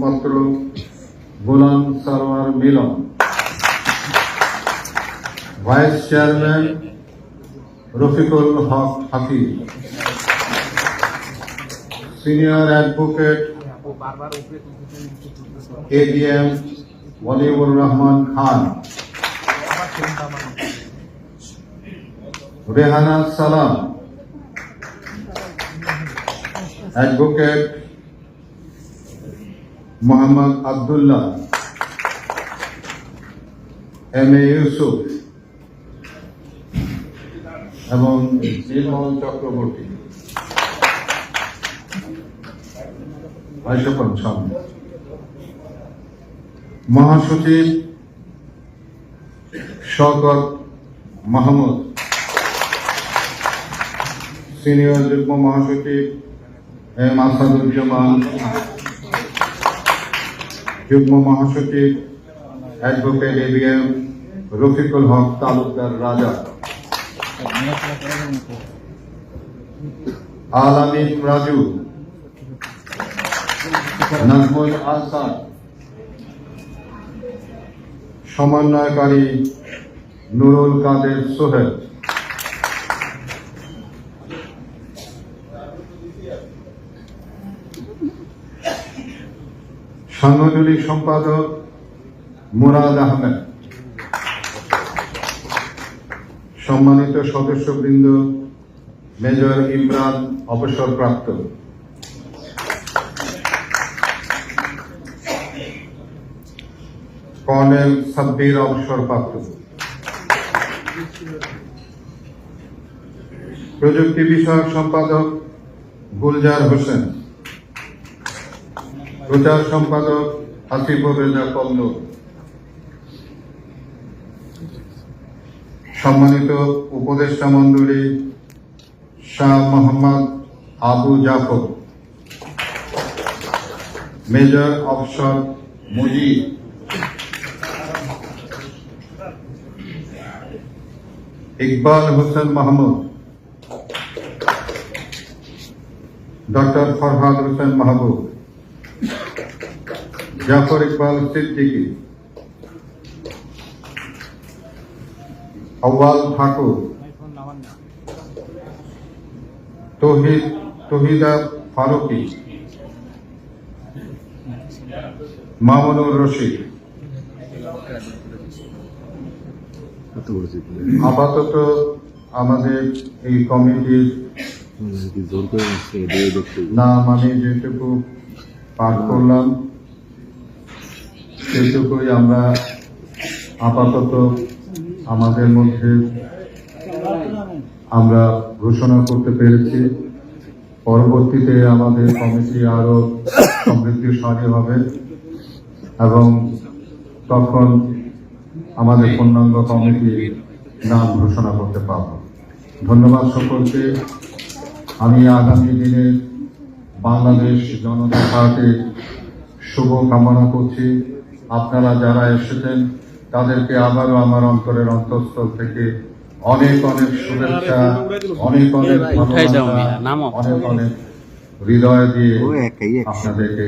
মুখপাত্র Golam Sarwar Milon. Vice chairman Rafiqul Haque Hafiz. Senior advocate ADM Waliur Rahman Khan. Rehana Salam. Advocate Mohammad Abdullah M A Yusuf এবং নির্মল চক্রবর্তী। মহাসচিব Shawkat Mahmud. Senior যুগ্ম মহাসচিব M Asaduzzaman. যুগ্ম মহাসচিব advocate ABM Rafiqul Haque Talukdar Raja. Alamin Raju. Nazmul Ahsan. সমন্বয়কারী নুরুল কাদের সোহেল। সাংগঠনিক সম্পাদক মুরাদ আহমেদ, সম্মানিত সদস্যবৃন্দ, মেজর ইমরান অবসরপ্রাপ্ত। কর্নেল সাব্বির অবসরপ্রাপ্ত। প্রযুক্তি বিষয়ক সম্পাদক গুলজার হোসেন। প্রচার সম্পাদক হাসিবুর রেজা কল্লু সম্মানিত উপদেষ্টা মন্ডলী শাহ মোহাম্মদ আবু জাফর, মেজর অফসর মুজি ইকবাল হোসেন মাহমুদ, ডক্টর ফরহাদ হোসেন মাহবুব। জাফর ইকবাল সিদ্দিকী আউয়াল ঠাকুর তহিদ তহিদা ফারুকি মামুনুর রশিদ। আপাতত আমাদের এই কমিটির নাম আমি যেটুকু পাঠ করলাম। সেটুকুই আমরা আপাতত আমাদের মধ্যে আমরা ঘোষণা করতে পেরেছি। পরবর্তীতে আমাদের কমিটি আরও সমৃদ্ধিশালী হবে এবং তখন আমাদের পূর্ণাঙ্গ কমিটি নাম ঘোষণা করতে পারব। ধন্যবাদ সকলকে। আমি আগামী দিনে বাংলাদেশ জনতা পার্টির শুভ কামনা করছি। আপনারা যারা এসেছেন তাদেরকে আবারও আমার অন্তরের অন্তঃস্থল থেকে অনেক অনেক শুভেচ্ছা অনেক অনেক। অনেক অনেক হৃদয় দিয়ে। আপনাদেরকে